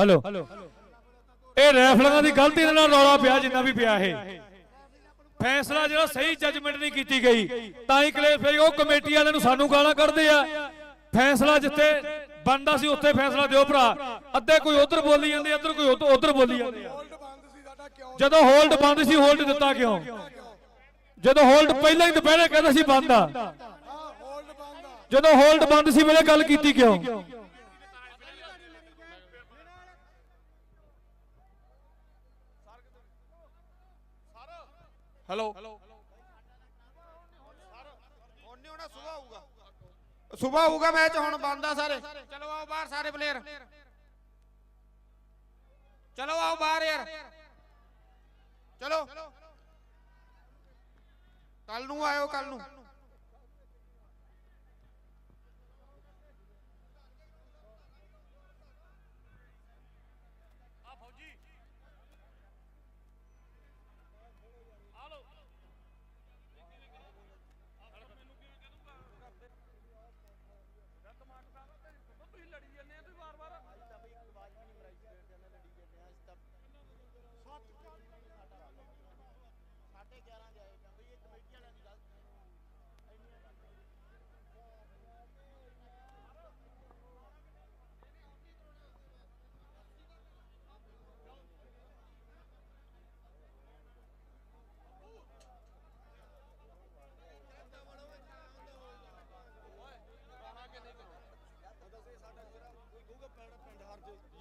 Hello. ਇਹ ਰੈਫਲਰਾਂ ਦੀ ਗਲਤੀ ਦੇ ਨਾਲ ਰੌਲਾ ਪਿਆ ਜਿੰਨਾ ਵੀ ਪਿਆ ਇਹ। ਫੈਸਲਾ ਜਿਹੜਾ ਸਹੀ ਜੱਜਮੈਂਟ ਨਹੀਂ ਕੀਤੀ ਗਈ, ਤਾਂ ਹੀ ਕਲੇਸ਼ ਪਈ ਉਹ ਕਮੇਟੀ ਵਾਲਿਆਂ ਨੂੰ ਸਾਨੂੰ ਗਾਲਾਂ ਕੱਢਦੇ ਆ। ਫੈਸਲਾ ਜਿੱਥੇ ਬਣਦਾ ਸੀ, ਉੱਥੇ ਫੈਸਲਾ ਦਿਓ ਭਰਾ। ਅੱਧੇ ਕੋਈ ਉਧਰ ਬੋਲੀ ਜਾਂਦੇ, ਅੱਧਰ ਕੋਈ ਉਧਰ ਬੋਲੀ ਜਾਂਦੇ। ਜਦੋਂ ਹੋਲਡ ਬੰਦ ਸੀ ਹੋਲਡ ਦਿੱਤਾ ਕਿਉਂ? ਜਦੋਂ ਹੋਲਡ ਪਹਿਲਾਂ ਹੀ ਦੁਪਹਿਰੇ ਕਹਿੰਦਾ ਸੀ ਬੰਦ ਆ। ਜਦੋਂ ਹੋਲਡ ਬੰਦ ਸੀ ਵੇਲੇ ਗੱਲ ਕੀਤੀ ਕਿਉਂ? ਹੈਲੋ ਉਹਨੇ ਹੋਣਾ ਸੁਬਾ ਹੋਊਗਾ ਸੁਬਾ ਹੋਊਗਾ ਮੈਚ ਹੁਣ ਬੰਦਾ ਸਾਰੇ। ਚਲੋ ਆਓ ਬਾਹਰ ਸਾਰੇ ਪਲੇਅਰ ਚਲੋ ਆਓ ਬਾਹਰ ਯਾਰ। ਚਲੋ। ਕੱਲ ਨੂੰ ਆਇਓ ਕੱਲ ਨੂੰ।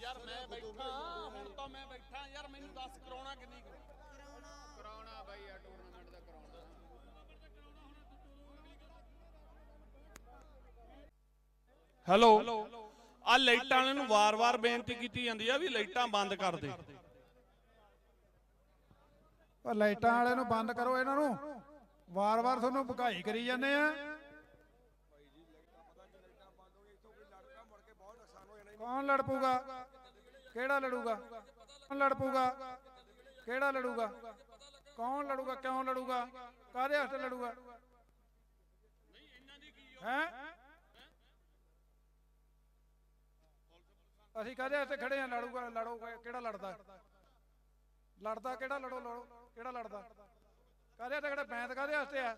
ਯਾਰ ਮੈਂ ਬੈਠਾ ਹੁਣ ਤਾਂ ਮੈਂ ਬੈਠਾ। ਯਾਰ ਮੈਨੂੰ ਦੱਸ ਕਰਾਉਣਾ ਕਿੰਨੀ ਕੁ? ਹੈਲੋ ਆ ਲਾਈਟਾਂ ਵਾਲਿਆਂ ਨੂੰ ਵਾਰ-ਵਾਰ ਬੇਨਤੀ ਕੀਤੀ ਜਾਂਦੀ ਆ ਵੀ ਲਾਈਟਾਂ ਬੰਦ ਕਰ ਦੇ। ਉਹ ਲਾਈਟਾਂ ਵਾਲੇ ਨੂੰ ਬੰਦ ਕਰੋ ਇਹਨਾਂ ਨੂੰ। ਵਾਰ-ਵਾਰ ਤੁਹਾਨੂੰ ਭਗਾਈ ਕਰੀ ਜਾਂਦੇ ਆ। ਕੌਣ ਲੜ ਪੂਗਾ ਕਿਹੜਾ ਲੜੂਗਾ? ਕੌਣ ਲੜ ਪੂਗਾ ਕਿਹੜਾ ਲੜੂਗਾ? ਕੌਣ ਲੜੂਗਾ? ਕਿਉਂ ਲੜੂਗਾ? ਕਾਹਦੇ ਵਾਸਤੇ ਲੜੂਗਾ? ਹੈ? ਅਸੀਂ ਕਹਦੇ ਵਾਸਤੇ ਖੜੇ ਆ, ਲੜੂਗਾ ਲੜੂਗਾ, ਕਿਹੜਾ ਲੜਦਾ? ਲੜਦਾ ਕਿਹੜਾ, ਲੜੋ ਲੜੋ, ਕਿਹੜਾ ਲੜਦਾ? ਕਾਹਦੇ ਵਾਸਤੇ ਕਿਹੜਾ ਬੈਂਤ ਕਾਹਦੇ ਵਾਸਤੇ ਆ?